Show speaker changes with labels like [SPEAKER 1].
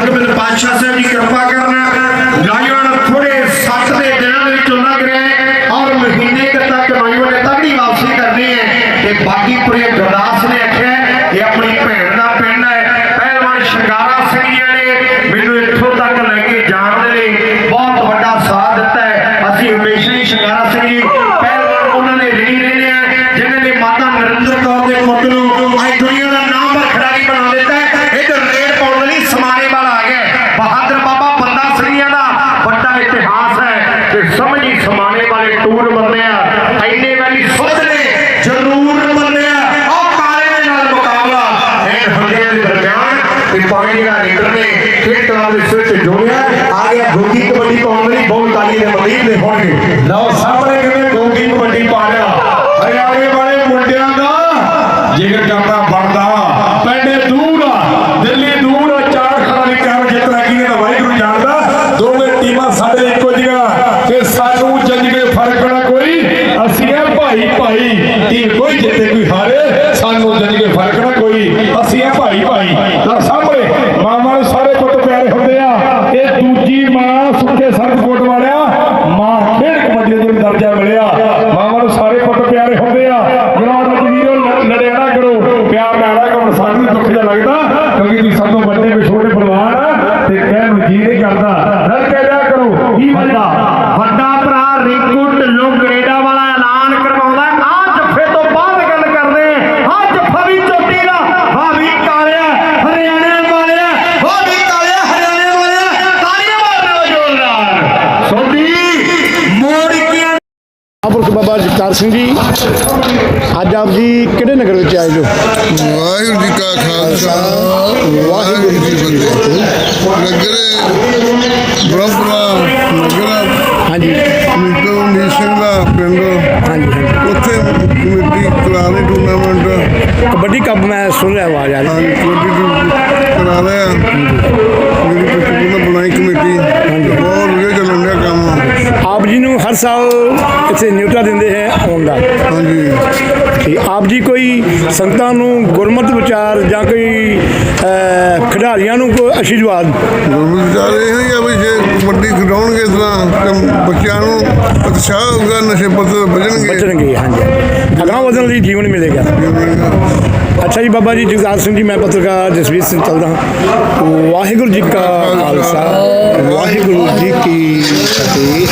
[SPEAKER 1] ਹਰਗੋਬਿੰਦ ਪਾਤਸ਼ਾਹ ਸਾਹਿਬ ਜੀ ਕਿਰਪਾ ਕਰਨਾ ਨੌਜਵਾਨ ਥੋੜੇ ਸੱਤ ਦੇ ਦਿਨਾਂ ਦੇ ਵਿੱਚ ਲੱਗ ਰਹੇ ਔਰ ਮਹੀਨੇ ਤੱਕ ਨੌਜਵਾਨ ਨੇ ਤਗੜੀ ਵਾਪਸੀ ਕਰਨੀ ਹੈ। ਤੇ ਬਾਕੀ ਪੂਰੇ ਗੁਰਦਾਸ ਨੇ ਆਖਿਆ, ਇਹ ਆਪਣੀ ਭੈਣ ਦਾ ਪਿੰਡ ਹੈ। ਪਹਿਲਵਾਨ ਸ਼ਿੰਗਾਰਾ ਸਿੰਘ ਜੀ ਨੇ ਮੈਨੂੰ ਇੱਥੋਂ ਤੱਕ ਲੈ ਕੇ ਜਾਣ ਦੇ ਲਈ ਬਹੁਤ ਵੱਡਾ ਸਾਥ ਦਿੱਤਾ ਹੈ। ਅਸੀਂ ਹਮੇਸ਼ਾ ਹੀ ਸ਼ਿੰਗਾਰਾ ਸਿੰਘ ਜੀ, ਪਹਿਲਵਾਨ ਉਹਨਾਂ ਨੇ ਰਣੀ ਰਹਿੰਦੇ ਆ, ਜਿਨ੍ਹਾਂ ਨੇ ਮਾਤਾ ਨਰਿੰਦਰ ਕੌਰ ਦੇ ਪੁੱਤ ਨੂੰ ਅੱਜ ਦੁਨੀਆ ਦਾ ਨਾਮ ਪਰ ਖਿਡਾਰੀ ਬਣਾ ਦਿੱਤਾ ਹੈ ਇਧਰ ਰੇਡ ਪਾਉਣ ਲਈ ਸਮਾਨੇ ਵਾਲਾ ਆ ਗਿਆ ਹੈ। ਬਹਾਦਰ ਬਾਬਾ ਬੰਦਾ ਸਿੰਘੀਆਂ ਦਾ ਵੱਡਾ ਇਤਿਹਾਸ ਹੈ ਤੇ ਸਮਝੀ ਸਮਾਨੇ ਵਾਲੇ ਟੂਰ ਬੰਦੇ ਆ ਐਨੇ ਵਾਲੀ ਸੁਧ ਨੇ ਜ਼ਰੂਰ ਬੰਦੇ ਆ ਉਹ ਕਾਲੇ ਦੇ ਨਾਲ ਮੁਕਾਬਲਾ ਇਹ ਹੁੰਦੇ ਦੇ ਦਰਮਿਆਨ ਤੇ ਪਾਣੀ ਦਾ ਲੀਡਰ ਨੇ ਖੇਡ ਵਿੱਚ ਦੇ ਆ ਗਿਆ ਗੋਗੀ ਕਬੱਡੀ ਪਾਉਣ ਲਈ ਬਹੁਤ ਤਾਲੀ ਦੇ ਮਰੀਦ ਦੇ ਹੋਣਗੇ
[SPEAKER 2] ਲਓ ਸਾਹਮਣੇ ਕਿਵੇਂ ਗੋਗੀ ਕਬੱਡੀ ਪਾ ਲਿਆ ਹਰਿਆਣੇ ਵਾਲੇ ਮੁੰਡਿਆਂ ਦਾ ਜਿਗਰ ਕਰਨਾ ਬਣਦਾ ਪਿੰਡੇ ਦੂਰ ਆ ਦਿੱਲੀ ਦੂਰ ਆ ਚਾਰ ਖਾਣਾ ਦੀ ਕਾਮ ਜਿੱਤਣਾ ਕੀ ਹੈ ਵਾਹਿਗੁਰੂ ਜਾਣਦਾ ਦੋਵੇਂ ਟੀਮਾਂ ਸਾਡੇ ਇੱਕੋ ਜਿਹਾ ਤੇ ਸਾਨੂੰ ਜੰਜ ਕੇ ਫ਼ਰਕ ਨਾ ਕੋਈ ਅਸੀਂ ਆ ਭਾਈ ਭਾਈ ਟੀਮ ਕੋਈ ਜਿੱਤੇ ਕੋਈ ਹਾਰੇ ਸਾਨੂੰ ਜੰਜ ਕੇ ਫ਼ਰਕ ਨਾ ਕੋਈ ਅਸੀਂ ਆ ਭਾਈ ਭਾਈ ਤਾਂ ਸਾਹਮਣੇ ਮਾਵਾਂ ਨੂੰ ਸਾਰੇ ਪੁੱਤ ਪਿਆਰੇ ਹੁੰਦੇ ਆ ਇਹ ਦੂਜੀ ਮਾਂ ਸੁੱਕੇ ਸਰਬ ਕੋਟ ਵਾਲਿਆ ਮਾਂ ਖੇਡ ਕਬੱਡੀ ਦੇ ਵਿੱਚ ਦਰਜਾ ਮਿਲਿਆ ਮਾਵਾਂ ਨੂੰ ਸਾਰੇ ਪੁੱਤ ਪਿਆਰੇ ਹੁੰਦੇ ਆ ਗਰਾਊਂਡ ਵਿੱਚ ਵੀਰੋ ਲ- ਲੜਿਆ ਨਾ ਕਰੋ ਪਿਆਰ ਨਾਲ ਨਾ ਕਰੋ ਸਾਨੂੰ ਵੀ ਦੁੱਖ ਜਿਹਾ ਲੱਗਦਾ ਕਿਉਂਕਿ ਤੁਸੀਂ ਸਭ ਤੋਂ ਵੱਡੇ ਵੀ ਛੋਟੇ ਪਰਿਵਾਰ ਆ ਤੇ ਕਹਿਣ ਨੂੰ ਜੀ ਨਹੀਂ ਕਰਦਾ ਰਲ ਕੇ ਰਿਹਾ ਕਰੋ ਕੀ
[SPEAKER 1] ਵੱਡਾ ਵੱਡਾ ਭਰਾ ਰਿੰਕੂ ਢਿੱਲੋਂ ਕੈਨੇਡਾ ਵਾਲਾ ਐਲਾਨ ਕਰਵਾਉਂਦਾ ਆ ਜੱਫੇ ਤੋਂ ਬਾਅਦ ਗੱਲ ਕਰਦੇ ਆ ਜੱਫਾ ਵੀ ਚੋਟੀ ਦਾ ਆ ਵੀ ਕਾਲਿਆ ਹਰਿਆਣੇ ਵਾਲਿਆ ਹੋ ਵੀ ਕਾਲਿਆ ਹਰਿਆਣੇ ਵਾਲਿਆ ਤਾਲੀਆਂ ਮਾਰੋ ਜ਼ੋਰਦਾਰ ਸੋਢੀ ਮੋੜ ਕੇ
[SPEAKER 3] ਮਹਾਂਪੁਰਖ ਬਾਬਾ ਜਗਤਾਰ ਸਿੰਘ ਜੀ ਅੱਜ ਆਪ ਜੀ ਕਿਹੜੇ ਨਗਰ ਵਿੱਚ ਆਏ ਜੋ
[SPEAKER 4] ਵਾਹਿਗੁਰੂ ਜੀ ਕਾ ਖਾਲਸਾ। ਵਾਹਿਗੁਰੂ ਜੀ ਕੀ ਫਤਿਹ ਨਗਰੇ ਬ੍ਰਹਮਪੁਰਾ ਨਗਰ
[SPEAKER 3] ਹਾਂਜੀ।
[SPEAKER 4] ਮਿੱਟੂ ਨੀ ਸਿੰਘ ਦਾ ਪਿੰਡ।
[SPEAKER 3] ਹਾਂਜੀ ਹਾਂਜੀ।
[SPEAKER 4] ਉੱਥੇ ਕਮੇਟੀ ਕਰਾ ਰਹੀ ਟੂਰਨਾਮੈਂਟ
[SPEAKER 3] ਕਬੱਡੀ ਕੱਪ ਮੈਂ ਸੁਣ ਰਿਹਾ ਆਵਾਜ਼ ਆ ਰਹੀ।
[SPEAKER 4] ਹਾਂ ਕਬੱਡੀ ਕਰਾ ਰਿਹਾ
[SPEAKER 3] ਜੀ ਨੂੰ ਹਰ ਸਾਲ ਇੱਥੇ ਨਿਉਟਾ ਦਿੰਦੇ ਹੈ ਆਉਣ ਦਾ।
[SPEAKER 4] ਹਾਂਜੀ।
[SPEAKER 3] ਤੇ ਆਪ ਜੀ ਕੋਈ ਸੰਗਤਾਂ ਨੂੰ ਗੁਰਮਤਿ ਵਿਚਾਰ ਜਾਂ ਕੋਈ ਅਹ, ਖਿਡਾਰੀਆਂ ਨੂੰ ਕੋਈ ਆਸ਼ੀਰਵਾਦ?
[SPEAKER 4] ਵਿਚਾਰ ਇਹ ਹੈ ਕਿ ਵੀ ਜੇ ਕਬੱਡੀ ਖਿਡਾਉਣਗੇ ਤਾਂ ਬੱਚਿਆਂ ਨੂੰ ਉਤਸ਼ਾਹ ਹੋਊਗਾ ਨਸ਼ੇ ਪੱਤੇ ਤੋਂ ਬਚਣਗੇ
[SPEAKER 3] ਬਚਣਗੇ ਹਾਂਜੀ। ਅਗਾਂਹ ਵਧਣ ਲਈ ਜੀਵਨ ਮਿਲੇਗਾ। ਅੱਛਾ ਜੀ ਬਾਬਾ ਜੀ ਜਗਤਾਰ ਸਿੰਘ ਜੀ ਮੈਂ ਪੱਤਰਕਾਰ ਜਸਵੀਰ ਸਿੰਘ ਚੱਲਦਾ ਹਾਂ। ਵਾਹਿਗੁਰੂ ਜੀ ਕਾ ਖਾਲਸਾ। ਵਾਹਿਗੁਰੂ ਜੀ ਕੀ ਫਤਿਹ।